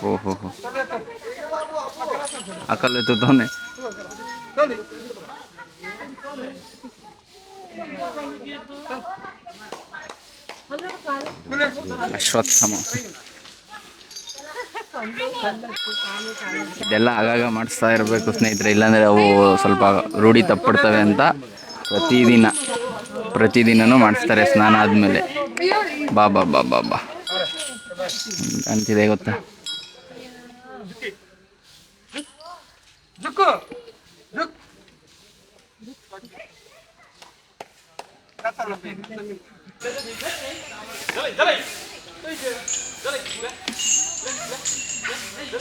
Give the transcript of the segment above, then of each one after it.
ಹೋ ಅಕಲ್ ಎತ್ತುತ್ತಾನೆ ಅಶ್ವತ್ಥಮ ಇದೆಲ್ಲ ಆಗಾಗ ಮಾಡಿಸ್ತಾ ಇರಬೇಕು ಸ್ನೇಹಿತರೆ, ಇಲ್ಲಾಂದರೆ ಅವು ಸ್ವಲ್ಪ ರೂಢಿ ತಪ್ಪಿಡ್ತವೆ ಅಂತ ಪ್ರತಿದಿನ. ಪ್ರತಿದಿನನೂ ಮಾಡಿಸ್ತಾರೆ ಸ್ನಾನ ಆದಮೇಲೆ. ಬಾ ಬಾ ಬಾ ಬಾ ಬಾ. ಅಂತಿದೆ ಗೊತ್ತಾ!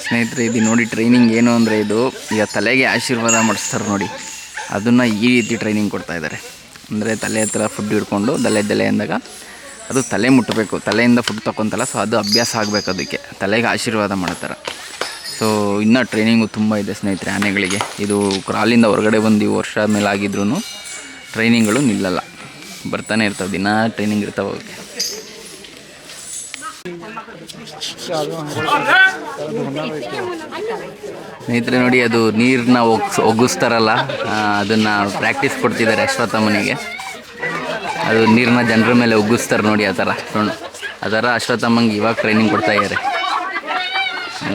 ಸ್ನೇಹಿತರೆ ಇದು ನೋಡಿ ಟ್ರೈನಿಂಗ್ ಏನು ಅಂದರೆ ಇದು ಈಗ ತಲೆಗೆ ಆಶೀರ್ವಾದ ಮಾಡಿಸ್ತಾರೆ ನೋಡಿ. ಅದನ್ನು ಈ ರೀತಿ ಟ್ರೈನಿಂಗ್ ಕೊಡ್ತಾ ಇದ್ದಾರೆ. ಅಂದರೆ ತಲೆ ಹತ್ರ ಫುಡ್ ಹಿಡ್ಕೊಂಡು ದಲೆ ದಲೆ ಅಂದಾಗ ಅದು ತಲೆ ಮುಟ್ಟಬೇಕು ತಲೆಯಿಂದ ಫುಡ್ ತಗೊತಲ್ಲ ಸೊ ಅದು ಅಭ್ಯಾಸ ಆಗಬೇಕು ಅದಕ್ಕೆ. ತಲೆಗೆ ಆಶೀರ್ವಾದ ಮಾಡ್ತಾರೆ. ಸೊ ಇನ್ನೂ ಟ್ರೈನಿಂಗು ತುಂಬ ಇದೆ ಸ್ನೇಹಿತರೆ, ಆನೆಗಳಿಗೆ. ಇದು ಕ್ರಾಲಿಂದ ಹೊರಗಡೆ ಬಂದು ಈ ವರ್ಷ ಮೇಲೆ ಆಗಿದ್ರೂ ಟ್ರೈನಿಂಗ್ಗಳು ನಿಲ್ಲಲ್ಲ. ಬರ್ತಾನೆ ಇರ್ತವೆ, ದಿನ ಟ್ರೈನಿಂಗ್ ಇರ್ತಾವೆ ಸ್ನೇಹಿತರೆ ನೋಡಿ, ಅದು ನೀರನ್ನ ಒಗ್ಸ್ ಒಗ್ಗಿಸ್ತಾರಲ್ಲ ಅದನ್ನು ಪ್ರಾಕ್ಟೀಸ್ ಕೊಡ್ತಿದ್ದಾರೆ ಅಶ್ವತ್ಥಮ್ಮನಿಗೆ. ಅದು ನೀರನ್ನ ಜನರ ಮೇಲೆ ಒಗ್ಗಿಸ್ತಾರೆ ನೋಡಿ, ಆ ಥರ. ಸೊಣ್ ಆ ಥರ ಅಶ್ವತ್ಥಮ್ಮಂಗೆ ಇವಾಗ ಟ್ರೈನಿಂಗ್ ಕೊಡ್ತಾ ಇದ್ದಾರೆ.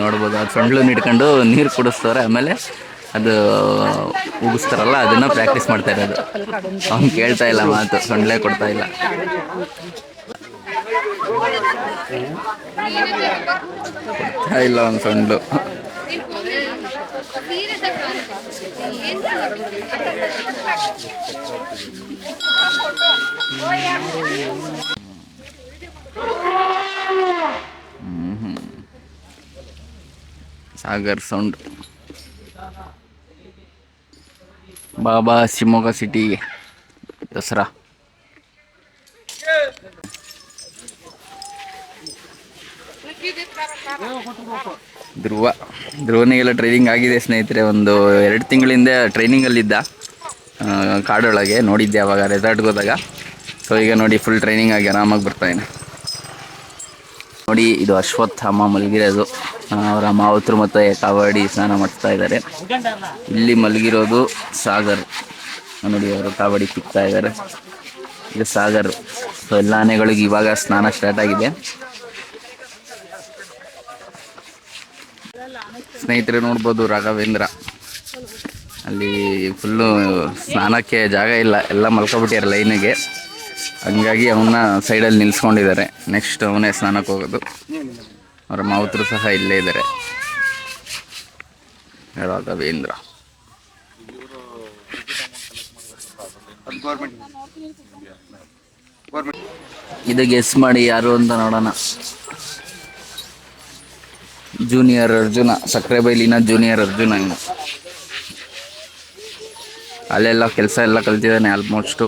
ನೋಡ್ಬೋದು ಅದು ಸೊಂಡ್ಲು ಹಿಡ್ಕೊಂಡು ನೀರು ಕುಡಿಸ್ತಾರೆ, ಆಮೇಲೆ ಅದು ಉಗಿಸ್ತಾರಲ್ಲ, ಅದನ್ನು ಪ್ರಾಕ್ಟೀಸ್ ಮಾಡ್ತಾ ಇರೋದು. ಅವ್ನು ಕೇಳ್ತಾ ಇಲ್ಲ ಮಾತು, ಸೊಂಡ್ಲೇ ಕೊಡ್ತಾ ಇಲ್ಲ. ಇಲ್ಲ ಸೊಂಡ್ಲು ಸಾಗರ್ ಸೌಂಡ್. ಬಾಬಾ ಶಿವಮೊಗ್ಗ ಸಿಟಿಗೆ. ದಸರಾ. ಧ್ರುವ, ಧ್ರುವನಿಗೆಲ್ಲ ಟ್ರೈನಿಂಗ್ ಆಗಿದೆ ಸ್ನೇಹಿತರೆ. ಒಂದು ಎರಡು ತಿಂಗಳಿಂದ ಟ್ರೈನಿಂಗಲ್ಲಿದ್ದ ಕಾಡೊಳಗೆ ನೋಡಿದ್ದೆ ಅವಾಗ ರೆಸಾರ್ಟ್ಗೆ ಹೋದಾಗ ಸೊ ಈಗ ನೋಡಿ ಫುಲ್ ಟ್ರೈನಿಂಗ್ ಆಗಿ ಆರಾಮಾಗಿ ಬರ್ತಾಯಿನ ನೋಡಿ, ಇದು ಅಶ್ವತ್ಥಾಮ ಮಲಗಿರೋದು. ಅವರ ಮಾವತರು ಮತ್ತು ಕಾವಡಿ ಸ್ನಾನ ಮಾಡ್ತಾ ಇದ್ದಾರೆ. ಇಲ್ಲಿ ಮಲಗಿರೋದು ಸಾಗರ್. ನೋಡಿ, ಅವರು ಕಾವಡಿ ತಿಕ್ತಾ ಇದ್ದಾರೆ. ಇದು ಸಾಗರ್. ಸೊ ಎಲ್ಲ ಆನೆಗಳಿಗೆ ಇವಾಗ ಸ್ನಾನ ಸ್ಟಾರ್ಟ್ ಆಗಿದೆ. ಸ್ನೇಹಿತರೆ ನೋಡ್ಬೋದು ರಾಘವೇಂದ್ರ. ಅಲ್ಲಿ ಫುಲ್ಲು ಸ್ನಾನಕ್ಕೆ ಜಾಗ ಇಲ್ಲ ಎಲ್ಲ ಮಲ್ಕೊಬಿಟ್ಟಿದ್ದಾರೆ ಲೈನಿಗೆ. ಹಂಗಾಗಿ ಅವನ್ನ ಸೈಡಲ್ಲಿ ನಿಲ್ಸ್ಕೊಂಡಿದ್ದಾರೆ. ನೆಕ್ಸ್ಟ್ ಅವನೇ ಸ್ನಾನಕ್ಕೆ ಹೋಗೋದು. ಅವರ ಮಾವತರು ಸಹ ಇಲ್ಲೇ ಇದ್ದಾರೆ. ರಾಘವೇಂದ್ರ. ಇದು ಗೆಸ್ ಮಾಡಿ ಯಾರು ಅಂತ ನೋಡೋಣ. ಜೂನಿಯರ್ ಅರ್ಜುನ ಸಕ್ಕರೆ ಬೈಲಿನ ಜೂನಿಯರ್ ಅರ್ಜುನ ಇನ್ನು. ಅಲ್ಲೆಲ್ಲ ಕೆಲಸ ಎಲ್ಲ ಕಲ್ತಿದ್ದಾನೆ ಆಲ್ಮೋಸ್ಟು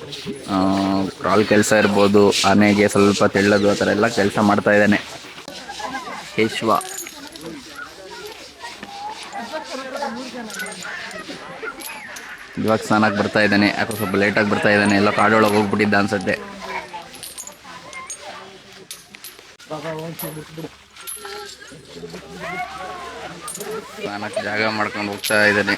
ಕ್ರಾಲ್ ಕೆಲಸ ಇರ್ಬೋದು, ಆನೆಗೆ ಸ್ವಲ್ಪ ತೆಳ್ಳೋದು, ಆ ಥರ ಎಲ್ಲ ಕೆಲಸ ಮಾಡ್ತಾ ಇದ್ದಾನೆ. ಕೇಶವ. ಇವಾಗ ಸ್ನಾನಕ್ಕೆ ಬರ್ತಾ ಇದ್ದಾನೆ, ಯಾಕೋ ಸ್ವಲ್ಪ ಲೇಟಾಗಿ ಬರ್ತಾ ಇದ್ದಾನೆ, ಎಲ್ಲ ಕಾಡೊಳಗೆ ಹೋಗ್ಬಿಟ್ಟಿದ್ದ ಅನ್ಸುತ್ತೆ. ಸ್ನಾನಕ್ಕೆ ಜಾಗ ಮಾಡ್ಕೊಂಡು ಹೋಗ್ತಾ ಇದ್ದಾನೆ.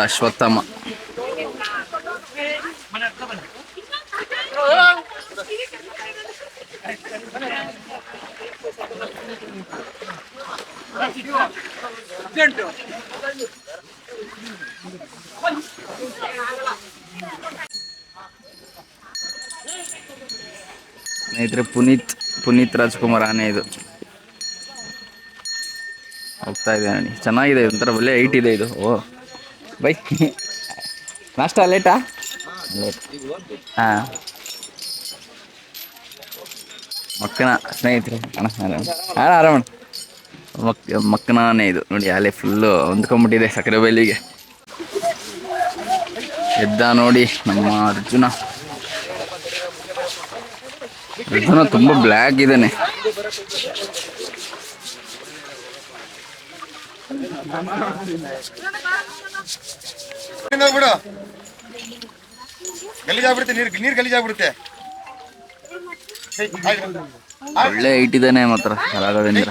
ಅಶ್ವತ್ಥಮ್ಮ ಸ್ನೇಹಿತರೆ ಪುನೀತ್ ಪುನೀತ್ ರಾಜ್ಕುಮಾರ್ ಆನೆ ಇದು. ಹೋಗ್ತಾ ಇದೆ ನೋಡಿ ಚೆನ್ನಾಗಿದೆ, ಒಂಥರ ಒಳ್ಳೆ ಹೈಟ್ ಇದೆ ಇದು. ಓ. ಬೈ. ನಾಷ್ಟ ಲೇಟಾ ಲೇಟ್ ಹಾಂ. ಮಕ್ಕನ ಸ್ನೇಹಿತರೆ. ಆರಾಮ ಹಾಂ, ಆರಾಮಣ್ಣ. ಮಕ್ ಮಕ್ಕನಾನೆ ಇದು. ನೋಡಿ ಅಲ್ಲೇ ಫುಲ್ಲು ಹೊಂದ್ಕೊಂಬಿಟ್ಟಿದೆ ಸಕ್ಕರೆ ಬೈಲಿಗೆ. ಎದ್ದ ನೋಡಿ ನಮ್ಮ ಅರ್ಜುನ. ಅರ್ಜುನ ತುಂಬ ಬ್ಲ್ಯಾಕ್ ಇದ್ದಾನೆ ಹೋಗ್ಬಿಡು ಗಲೀಜಾಗ್ಬಿಡುತ್ತೆ ನೀರು ನೀರು ಗಲೀಜಾಗ್ಬಿಡುತ್ತೆ. ಒಳ್ಳೆ ಇಟ್ಟಿದ್ದಾನೆ ಮಾತ್ರ ರಾಘವೇಂದ್ರ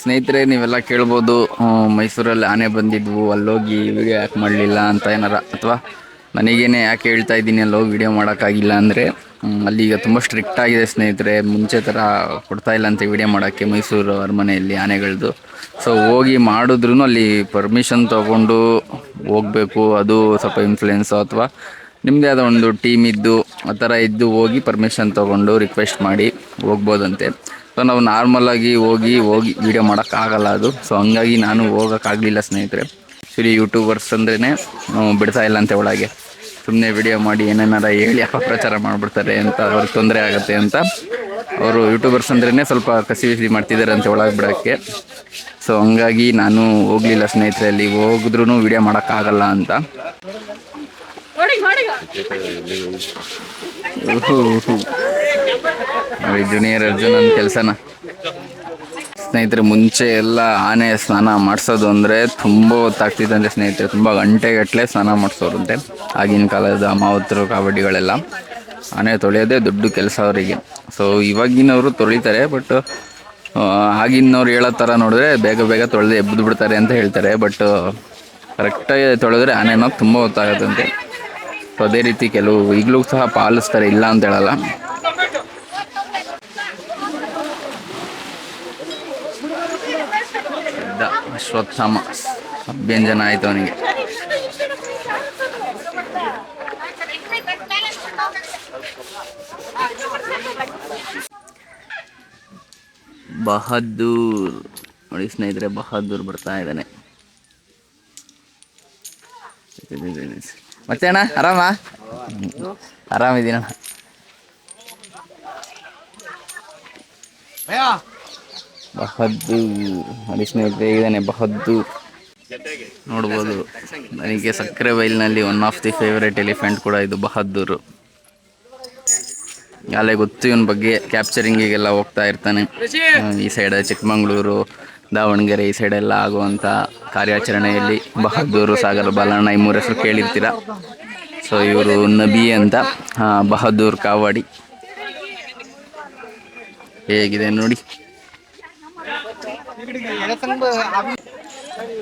ಸ್ನೇಹಿತರೆ, ನೀವೆಲ್ಲ ಕೇಳ್ಬೋದು ಮೈಸೂರಲ್ಲಿ ಆನೆ ಬಂದಿದ್ವು, ಅಲ್ಲೋಗಿ ವಿಡಿಯೋ ಯಾಕೆ ಮಾಡಲಿಲ್ಲ ಅಂತ ಏನಾರ ಅಥವಾ ನನಗೇನೆ ಯಾಕೆ ಹೇಳ್ತಾ ಇದ್ದೀನಿ, ಅಲ್ಲೋಗಿ ವಿಡಿಯೋ ಮಾಡೋಕ್ಕಾಗಿಲ್ಲ ಅಂದರೆ ಅಲ್ಲಿ ಈಗ ತುಂಬ ಸ್ಟ್ರಿಕ್ಟ್ ಆಗಿದೆ ಸ್ನೇಹಿತರೆ. ಮುಂಚೆ ಥರ ಕೊಡ್ತಾ ಇಲ್ಲ ಅಂತ ವಿಡಿಯೋ ಮಾಡೋಕ್ಕೆ ಮೈಸೂರು ಅರಮನೆಯಲ್ಲಿ ಆನೆಗಳದ್ದು ಸೊ ಹೋಗಿ ಮಾಡಿದ್ರೂ ಅಲ್ಲಿ ಪರ್ಮಿಷನ್ ತೊಗೊಂಡು ಹೋಗಬೇಕು. ಅದು ಸ್ವಲ್ಪ ಇನ್ಫ್ಲುಯೆನ್ಸು ಅಥವಾ ನಿಮ್ಮದೇ ಆದ ಒಂದು ಟೀಮ್ ಇದ್ದು, ಆ ಥರ ಇದ್ದು ಹೋಗಿ ಪರ್ಮಿಷನ್ ತೊಗೊಂಡು ರಿಕ್ವೆಸ್ಟ್ ಮಾಡಿ ಹೋಗ್ಬೋದಂತೆ. ಸೊ ನಾವು ನಾರ್ಮಲಾಗಿ ಹೋಗಿ ಹೋಗಿ ವೀಡಿಯೋ ಮಾಡೋಕ್ಕಾಗಲ್ಲ ಅದು. ಸೊ ಹಂಗಾಗಿ ನಾನು ಹೋಗೋಕ್ಕಾಗಲಿಲ್ಲ ಸ್ನೇಹಿತರೆ. ಆ್ಯಕ್ಚುಲಿ ಯೂಟ್ಯೂಬರ್ಸ್ ಅಂದ್ರೇ ಬಿಡ್ತಾ ಇಲ್ಲ ಅಂತ ಒಳಗೆ. ಸುಮ್ಮನೆ ವಿಡಿಯೋ ಮಾಡಿ ಏನೇನಾರ ಹೇಳಿ ಅಪಪ್ರಚಾರ ಮಾಡಿಬಿಡ್ತಾರೆ ಅಂತ ಅವ್ರಿಗೆ ತೊಂದರೆ ಆಗುತ್ತೆ ಅಂತ. ಅವರು ಯೂಟ್ಯೂಬರ್ಸ್ ಅಂದ್ರೇ ಸ್ವಲ್ಪ ಕಸಿ ವಿಸಿ ಮಾಡ್ತಿದ್ದಾರೆ ಅಂತ ಒಳಗೆ ಬಿಡೋಕ್ಕೆ. ಸೊ ಹಂಗಾಗಿ ನಾನು ಹೋಗಲಿಲ್ಲ ಸ್ನೇಹಿತರೆ ಅಲ್ಲಿ. ಹೋಗಿದ್ರೂ ವಿಡಿಯೋ ಮಾಡೋಕ್ಕಾಗಲ್ಲ ಅಂತ. ಜೂನಿಯರ್ ಅರ್ಜುನನ್ ಕೆಲಸನ. ಸ್ನೇಹಿತರೆ, ಮುಂಚೆ ಎಲ್ಲ ಆನೆ ಸ್ನಾನ ಮಾಡಿಸೋದು ಅಂದರೆ ತುಂಬ ಹೊತ್ತಾಗ್ತಿದ್ದಂತೆ ಸ್ನೇಹಿತರೆ, ತುಂಬ ಗಂಟೆಗಟ್ಟಲೆ ಸ್ನಾನ ಮಾಡಿಸೋರಂತೆ. ಆಗಿನ ಕಾಲದ ಅಮಾವತರು ಕಾವಡಿಗಳೆಲ್ಲ. ಆನೆ ತೊಳೆಯೋದೇ ದೊಡ್ಡ ಕೆಲಸ ಅವರಿಗೆ. ಸೊ ಇವಾಗಿನವರು ತೊಳಿತಾರೆ ಬಟ್ ಆಗಿನವ್ರು ಹೇಳೋ ಥರ ನೋಡಿದ್ರೆ ಬೇಗ ಬೇಗ ತೊಳೆದು ಎಬ್ಬಿದ್ಬಿಡ್ತಾರೆ ಬಿಡ್ತಾರೆ ಅಂತ ಹೇಳ್ತಾರೆ. ಬಟ್ ಕರೆಕ್ಟಾಗಿ ತೊಳೆದ್ರೆ ಆನೆನೋ ತುಂಬ ಹೊತ್ತಾಗತ್ತಂತೆ. ಸೊ ಅದೇ ರೀತಿ ಕೆಲವು ಈಗಲೂ ಸಹ ಪಾಲಿಸ್ತಾರೆ ಇಲ್ಲ ಅಂತ ಹೇಳಲ್ಲ. ಅಶ್ವತ್ಥಾಮ ಅಭ್ಯಂಜನ ಆಯ್ತು ಅವನಿಗೆ. ಬಹದ್ದೂರ್, ನೋಡಿ ಸ್ನೇಹಿತರೆ, ಬಹದ್ದೂರ್ ಬರ್ತಾ ಇದ್ದಾನೆ. ಮತ್ತೆ ಅಣ್ಣ, ಆರಾಮ? ಆರಾಮಿದ್ದೀನಣ್ಣ. ಬಹದ್ದು ನೋಡಿ ಇದ್ದಾನೆ ಬಹದ್ದೂರ್ ನೋಡ್ಬೋದು, ನನಗೆ ಸಕ್ಕರೆ ಬೈಲಿನಲ್ಲಿ one of the favourite elephant ಕೂಡ ಇದು ಬಹದ್ದೂರು. ಅಲ್ಲೇ ಗೊತ್ತು, ಇವನ ಬಗ್ಗೆ ಕ್ಯಾಪ್ಚರಿಂಗಿಗೆಲ್ಲ ಹೋಗ್ತಾ ಇರ್ತಾನೆ. ಈ ಸೈಡ್ ಚಿಕ್ಕಮಂಗ್ಳೂರು ದಾವಣಗೆರೆ ಈ ಸೈಡೆಲ್ಲ ಆಗುವಂಥ ಕಾರ್ಯಾಚರಣೆಯಲ್ಲಿ ಬಹದ್ದೂರು ಸಾಗರ ಬಾಲಣ್ಣ ಈ ಮೂರು ಹೆಸರು ಕೇಳಿರ್ತೀರ? ಸೊ ಇವರು ನಬಿ ಅಂತ. ಬಹದ್ದೂರ್ ಕಾವಾಡಿ. ಹೇಗಿದೆ ನೋಡಿ.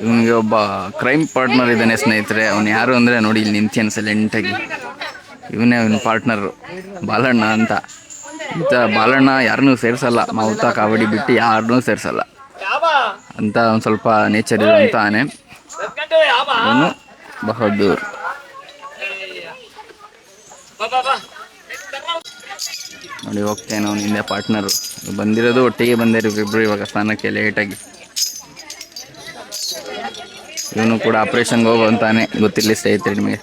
ಇವನಿಗೆ ಒಬ್ಬ ಕ್ರೈಮ್ ಪಾರ್ಟ್ನರ್ ಇದ್ದಾನೆ ಸ್ನೇಹಿತರೆ. ಅವನು ಯಾರು ಅಂದರೆ ನೋಡಿ, ಇಲ್ಲಿ ನಿಂತಿಯನ್ ಸೈಲೆಂಟಾಗಿ ಇವನೇ ಅವನ ಪಾರ್ಟ್ನರು ಬಾಲಣ್ಣ ಅಂತ. ಇಂಥ ಬಾಲಣ್ಣ ಯಾರನ್ನೂ ಸೇರಿಸಲ್ಲ. ಮಾವುತ, ಕಾವಡಿ ಬಿಟ್ಟು ಯಾರನ್ನೂ ಸೇರಿಸಲ್ಲ. ಅಂತ ಒಂದು ಸ್ವಲ್ಪ ನೇಚರ್ ಇರುವಂತಾನೆ ಆನೆ ಅವನು ಬಹದ್ದೂರ್ ನೋಡಿ ಹೋಗ್ತೇನೆ ಅವನು ಹಿಂದೆ ಪಾರ್ಟ್ನರು ಬಂದಿರೋದು ಒಟ್ಟಿಗೆ ಬಂದಿರೋ ಇಬ್ಬರು ಇವಾಗ ಸ್ನಾನಕ್ಕೆ ಲೇಟಾಗಿ ಇವನು ಕೂಡ ಆಪ್ರೇಷನ್ಗೆ ಹೋಗುವಂತಾನೆ ಗೊತ್ತಿರಲಿ ಸ್ನೇಹಿತರೆ ನಿಮಗೆ.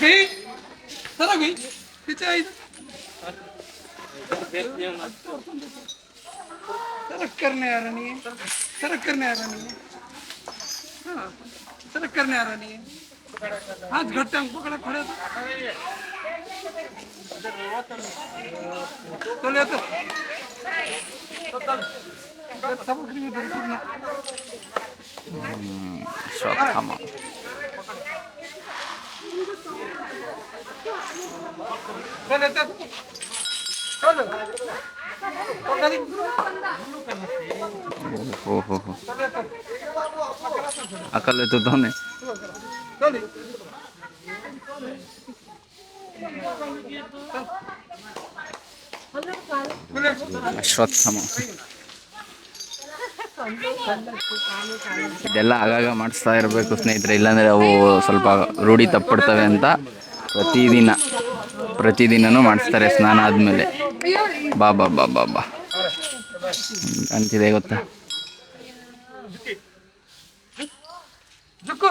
Sarà qui? Sarà qui? Che सरक करने आ रहा नहीं सरक करने आ रहा नहीं सरक करने आ रहा नहीं हाथ घट्टा पकड़ा, खड़ा ले सामग्री में बिल्कुल ना ઓહો અકલે તો તને ಇದೆಲ್ಲ ಆಗಾಗ ಮಾಡಿಸ್ತಾ ಇರಬೇಕು ಸ್ನೇಹಿತರೆ, ಇಲ್ಲಾಂದರೆ ಅವು ಸ್ವಲ್ಪ ರೂಢಿ ತಪ್ಪಿಡ್ತವೆ ಅಂತ ಪ್ರತಿದಿನ ಪ್ರತಿದಿನನೂ ಮಾಡಿಸ್ತಾರೆ ಸ್ನಾನ ಆದಮೇಲೆ. ಬಾ ಬಾ ಬಾ ಬಾ ಬಾ. ಅಂತಿದೆ ಗೊತ್ತಾ? ಜುಕ್ಕು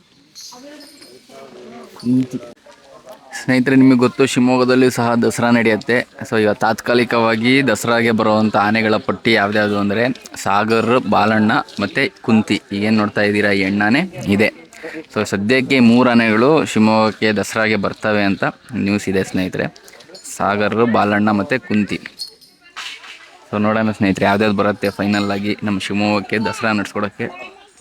ಸ್ನೇಹಿತರೆ, ನಿಮಗೆ ಗೊತ್ತು, ಶಿವಮೊಗ್ಗದಲ್ಲಿ ಸಹ ದಸರಾ ನಡೆಯುತ್ತೆ. ಸೊ ಈಗ ತಾತ್ಕಾಲಿಕವಾಗಿ ದಸರಾಗೆ ಬರುವಂಥ ಆನೆಗಳ ಪಟ್ಟಿ ಯಾವುದ್ಯಾವುದು ಅಂದರೆ ಸಾಗರ್, ಬಾಲಣ್ಣ ಮತ್ತು ಕುಂತಿ. ಈಗೇನು ನೋಡ್ತಾ ಇದ್ದೀರಾ? ಈ ಎಣ್ಣಾನೆ ಇದೆ. ಸೊ ಸದ್ಯಕ್ಕೆ ಮೂರು ಆನೆಗಳು ಶಿವಮೊಗ್ಗಕ್ಕೆ ದಸರಾಗೆ ಬರ್ತವೆ ಅಂತ ನ್ಯೂಸ್ ಇದೆ ಸ್ನೇಹಿತರೆ. ಸಾಗರ್, ಬಾಲಣ್ಣ ಮತ್ತು ಕುಂತಿ. ಸೊ ನೋಡೋಣ ಸ್ನೇಹಿತರೆ, ಯಾವ್ದ್ಯಾವ್ದು ಬರುತ್ತೆ? ಫೈನಲ್ ಆಗಿ ನಮ್ಮ ಶಿವಮೊಗ್ಗಕ್ಕೆ ದಸರಾ ನಡ್ಸ್ಕೊಡೋಕ್ಕೆ.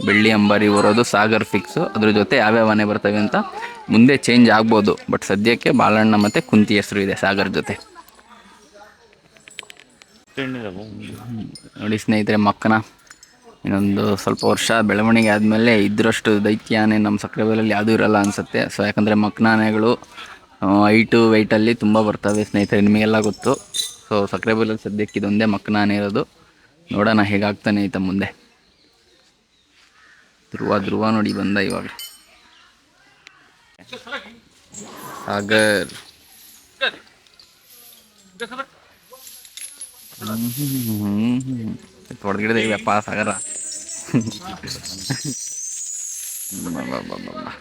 ಬೆಳ್ಳಿ ಅಂಬಾರಿ ಬರೋದು ಸಾಗರ್ ಫಿಕ್ಸು ಅದ್ರ ಜೊತೆ ಯಾವ್ಯಾವ ಆನೆ ಬರ್ತವೆ ಅಂತ ಮುಂದೆ ಚೇಂಜ್ ಆಗ್ಬೋದು. ಬಟ್ ಸದ್ಯಕ್ಕೆ ಬಾಲಣ್ಣ ಮತ್ತು ಕುಂತಿ ಹೆಸರು ಇದೆ ಸಾಗರ್ ಜೊತೆ. ನೋಡಿ ಸ್ನೇಹಿತರೆ, ಮಕ್ಕನ ಇನ್ನೊಂದು ಸ್ವಲ್ಪ ವರ್ಷ ಬೆಳವಣಿಗೆ ಆದಮೇಲೆ ಇದ್ರಷ್ಟು ದೈತ್ಯ ಆನೆ ನಮ್ಮ ಬೆಲೆಯಲ್ಲಿ ಯಾವುದೂ ಇರಲ್ಲ ಅನಿಸುತ್ತೆ. ಸೊ ಯಾಕಂದರೆ ಮಕ್ಕನ ಆನೆಗಳು ಹೈಟು ವೆಯ್ಟಲ್ಲಿ ತುಂಬ ಬರ್ತವೆ ಸ್ನೇಹಿತರೆ, ನಿಮಗೆಲ್ಲ ಗೊತ್ತು. ಸೊ ಸಕ್ರೆಬೈಲಲ್ಲಿ ಸದ್ಯಕ್ಕೆ ಇದೊಂದೇ ಮಕ್ಕನ ಆನೆ ಇರೋದು. ನೋಡೋಣ ಹೇಗಾಗ್ತಾನೆ ಐತ ಮುಂದೆ. ಧ್ರುವ ಧ್ರುವ ನೋಡಿ ಬಂದ ಇವಾಗ. ಸಾಗರ್. ಹೊಡೆದಿಡದೆ ಇವೆಪ್ಪ ಸಾಗರ. ಬಾ, ಬಾ,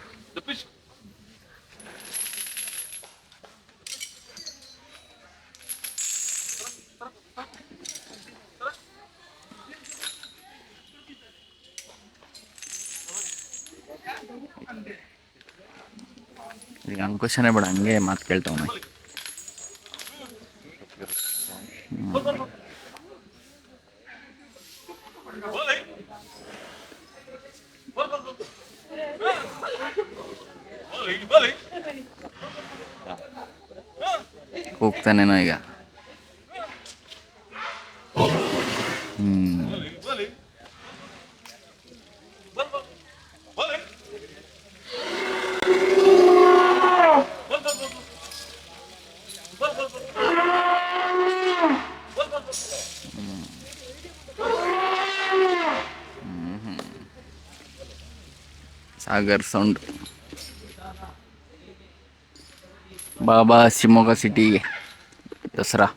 ಬಾ, ಬಾ, ಬಾ. ಈಗ ಅಂಕುಶನೇ ಬೇಡ ಹಂಗೆ ಮಾತು ಕೇಳ್ತಾವನೆ ಹೋಗ್ತಾನೇನೋ ಈಗ ಹ್ಮ್ सागर सौंड बाबा शिमोगा सिटी दसरा.